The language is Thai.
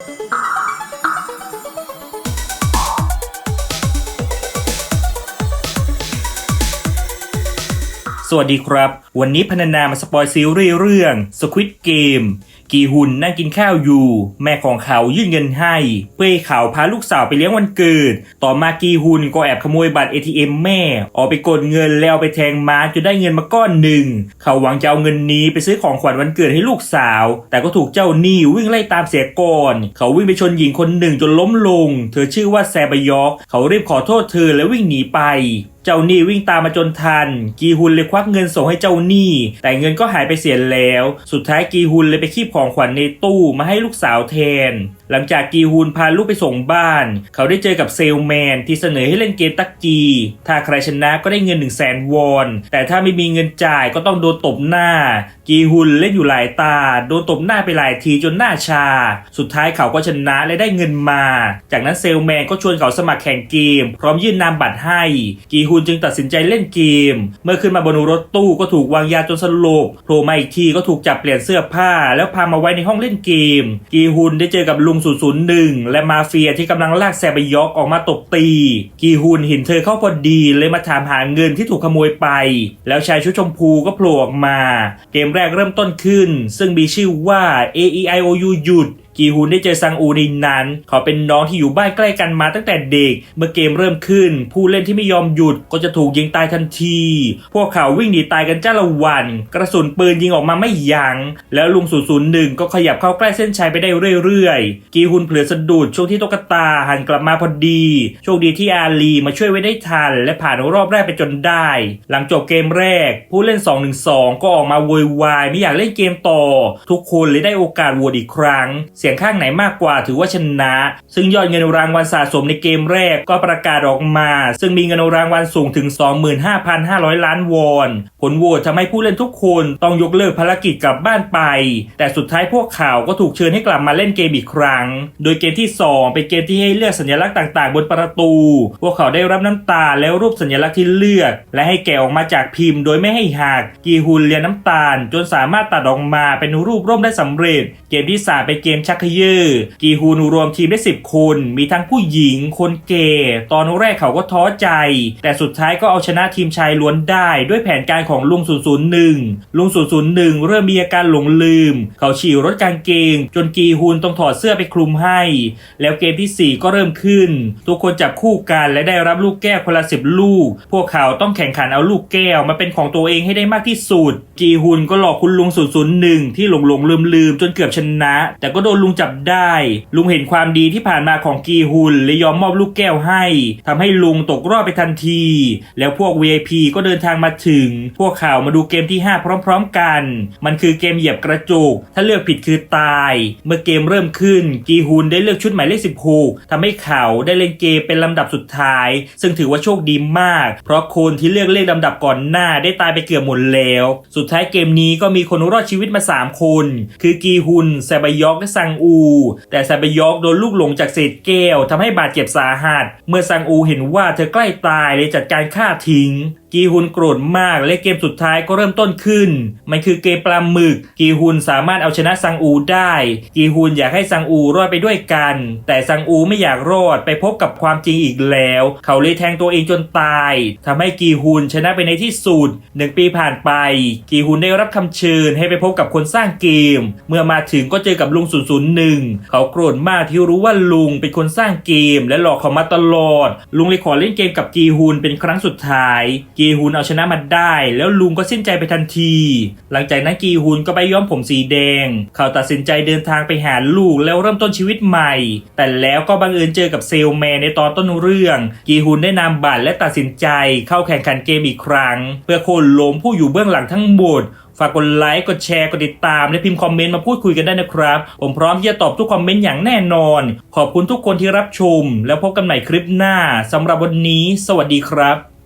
สวัสดีครับ วันนี้พนันนามาสปอยซีรีส์เรื่อง Squid Game กีหุนนั่งกินข้าวอยู่ แม่ของเขายื่นเงินให้ เพื่อให้เขาพาลูกสาวไปเลี้ยงวันเกิด ต่อมากีหุนก็แอบขโมยบัตร ATM แม่ ออกไปกดเงินแล้วไปแทงม้าจนได้เงินมาก้อนหนึ่ง เขาหวังจะเอาเงินนี้ไปซื้อของขวัญวันเกิดให้ลูกสาว แต่ก็ถูกเจ้าหนี้วิ่งไล่ตามเสียก่อน เขาวิ่งไปชนหญิงคนหนึ่งจนล้มลง เธอชื่อว่าแซบยอก เขารีบขอโทษเธอและวิ่งหนีไปเจ้าหนี้วิ่งตามมาจนทัน กีฮุนเลยควักเงินส่งให้เจ้าหนี้ แต่เงินก็หายไปเสียแล้ว สุดท้ายกีฮุนเลยไปคีบของขวัญในตู้มาให้ลูกสาวแทน หลังจากกีฮุนพาลูกไปส่งบ้าน เขาได้เจอกับเซลแมนที่เสนอให้เล่นเกมตักกีถ้าใครชนะก็ได้เงิน1 0 0 0 0แสนวอนแต่ถ้าไม่มีเงินจ่ายก็ต้องโดนตบหน้า กีฮุนเล่นอยู่หลายตา โดนตบหน้าไปหลายทีจนหน้าชา สุดท้ายเขาก็ชนะและได้เงินมา จากนั้นเซลแมนก็ชวนเขาสมัครแข่งเกม พร้อมยื่นนามบัตรให้กีฮุนจึงตัดสินใจเล่นเกม เมื่อขึ้นมาบนรถตู้ก็ถูกวางยาจนสลบโผล่มาอีกทีก็ถูกจับเปลี่ยนเสื้อผ้า แล้วพามาไว้ในห้องเล่นเกม กีฮุนได้เจอกับลุง 001 และมาเฟียที่กำลังลากแซบยอกออกมาตบตี กีฮุนเห็นเธอเข้าพอดีเลยมาถามหาเงินที่ถูกขโมยไป แล้วชายชุดชมพูก็โผล่ออกมา เกมแรกเริ่มต้นขึ้น ซึ่งมีชื่อว่า A E I O U หยุด กีฮุนได้เจอซังอูในนั้น เขาเป็นน้องที่อยู่บ้านใกล้กันมาตั้งแต่เด็ก เมื่อเกมเริ่มขึ้น ผู้เล่นที่ไม่ยอมหยุดก็จะถูกยิงตายทันที พวกเขาวิ่งหนีตายกันจ้าละวัน กระสุนปืนยิงออกมาไม่ยัง้ง แล้วลุง 001 ก็ขยับเข้าใกล้เส้นชัยไปได้เรื่อยๆ กีฮุนเผลอสะดุดช่วงที่ตุ๊กตาหันกลับมาพอดี โชคดีที่อาลีมาช่วยไว้ได้ทัน และผ่านรอบแรกไปจนได้ หลังจบเกมแรก ผู้เล่น 2-1-2 ก็ออกมาโวยวายไม่อยากเล่นเกมต่อ ทุกคนเลยได้โอกาสโหวตอีกครั้งเสียงข้างไหนมากกว่าถือว่าชนะ ซึ่งยอดเงินรางวัลสะสมในเกมแรกก็ประกาศออกมา ซึ่งมีเงินรางวัลสูงถึง 25,500 ล้านวอน ผลโหวตทำให้ผู้เล่นทุกคนต้องยกเลิกภารกิจกลับบ้านไป แต่สุดท้ายพวกเขาก็ถูกเชิญให้กลับมาเล่นเกมอีกครั้ง โดยเกมที่ 2 เป็นเกมที่ให้เลือกสัญลักษณ์ต่างๆ บนประตู พวกเขาได้รับน้ำตาแล้วรูปสัญลักษณ์ที่เลือก และให้แกะออกมาจากพิมพ์ โดยไม่ให้หักกีฮุนเรียนน้ำตาล จนสามารถตัดออกมาเป็นรูปร่มได้สำเร็จ เกมที่สามเป็นเกมชักเยือกีฮุนรวมทีมได้ 10 คน มีทั้งผู้หญิงคนเกย์ตอนแรกเขาก็ท้อใจ แต่สุดท้ายก็เอาชนะทีมชายล้วนได้ด้วยแผนการของลุง 001 ลุง 001 เริ่มมีอาการหลงลืม เขาฉี่รถกางเกง จนกีฮุนต้องถอดเสื้อไปคลุมให้ แล้วเกมที่ 4 ก็เริ่มขึ้น ทุกคนจับคู่กันและได้รับลูกแก้วคนละสิบลูก พวกเขาต้องแข่งขันเอาลูกแก้วมาเป็นของตัวเองให้ได้มากที่สุด กีฮุนก็หลอกคุณลุง 001 ที่หลงหลงลืมลืมจนเกือบชนะ แต่ก็โดนลุงุงจับได้ ลุงเห็นความดีที่ผ่านมาของกีฮุนเลยยอมมอบลูกแก้วให้ทำให้ลุงตกรอบไปทันที แล้วพวก VIP ก็เดินทางมาถึง พวกเขามาดูเกมที่ 5 พร้อม ๆ กัน มันคือเกมเหยียบกระจุกถ้าเลือกผิดคือตาย เมื่อเกมเริ่มขึ้น กีฮุนได้เลือกชุดหมายเลข 16ทำให้เขาได้เล่นเกมเป็นลำดับสุดท้าย ซึ่งถือว่าโชคดีมาก เพราะคนที่เลือกเลขลำดับก่อนหน้าได้ตายไปเกือบหมดแล้ว สุดท้ายเกมนี้ก็มีคนรอดชีวิตมา 3 คน คือกีฮุนแซบยอกและซังอู แต่แซบยอกโดนลูกหลงจากเศษแก้วทำให้บาดเจ็บสาหัส เมื่อซังอูเห็นว่าเธอใกล้ตายเลยจัดการฆ่าทิ้ง กีฮุนโกรธมากและเกมสุดท้ายก็เริ่มต้นขึ้น มันคือเกมปลาหมึก กีฮุนสามารถเอาชนะซังอูได้ กีฮุนอยากให้ซังอูรอดไปด้วยกัน แต่ซังอูไม่อยากรอดไปพบกับความจริงอีกแล้ว เขาเลยแทงตัวเองจนตายทำให้กีฮุนชนะไปในที่สุดหนึ่งปีผ่านไป กีฮุนได้รับคำเชิญให้ไปพบกับคนสร้างเกม เมื่อมาถึงก็เจอกับลุง 001 เขาโกรธมากที่รู้ว่าลุงเป็นคนสร้างเกม และหลอกเขามาตลอด ลุงเลยขอเล่นเกมกับกีฮุนเป็นครั้งสุดท้ายกีฮุนเอาชนะมาได้ แล้วลุงก็สิ้นใจไปทันที หลังจากนั้นกีฮุนก็ไปย้อมผมสีแดง เขาตัดสินใจเดินทางไปหาลูกแล้วเริ่มต้นชีวิตใหม่ แต่แล้วก็บังเอิญเจอกับเซลแมนในตอนต้นเรื่อง กีฮุนได้นำบัตรและตัดสินใจเข้าแข่งขันเกมอีกครั้ง เพื่อโค่นล้มผู้อยู่เบื้องหลังทั้งหมดฝากกดไลค์ กดแชร์ กดติดตาม และพิมพ์คอมเมนต์มาพูดคุยกันได้นะครับ ผมพร้อมที่จะตอบทุกคอมเมนต์อย่างแน่นอน ขอบคุณทุกคนที่รับชม แล้วพบกันใหม่คลิปหน้าสำหรับวันนี้ สวัสดีครับ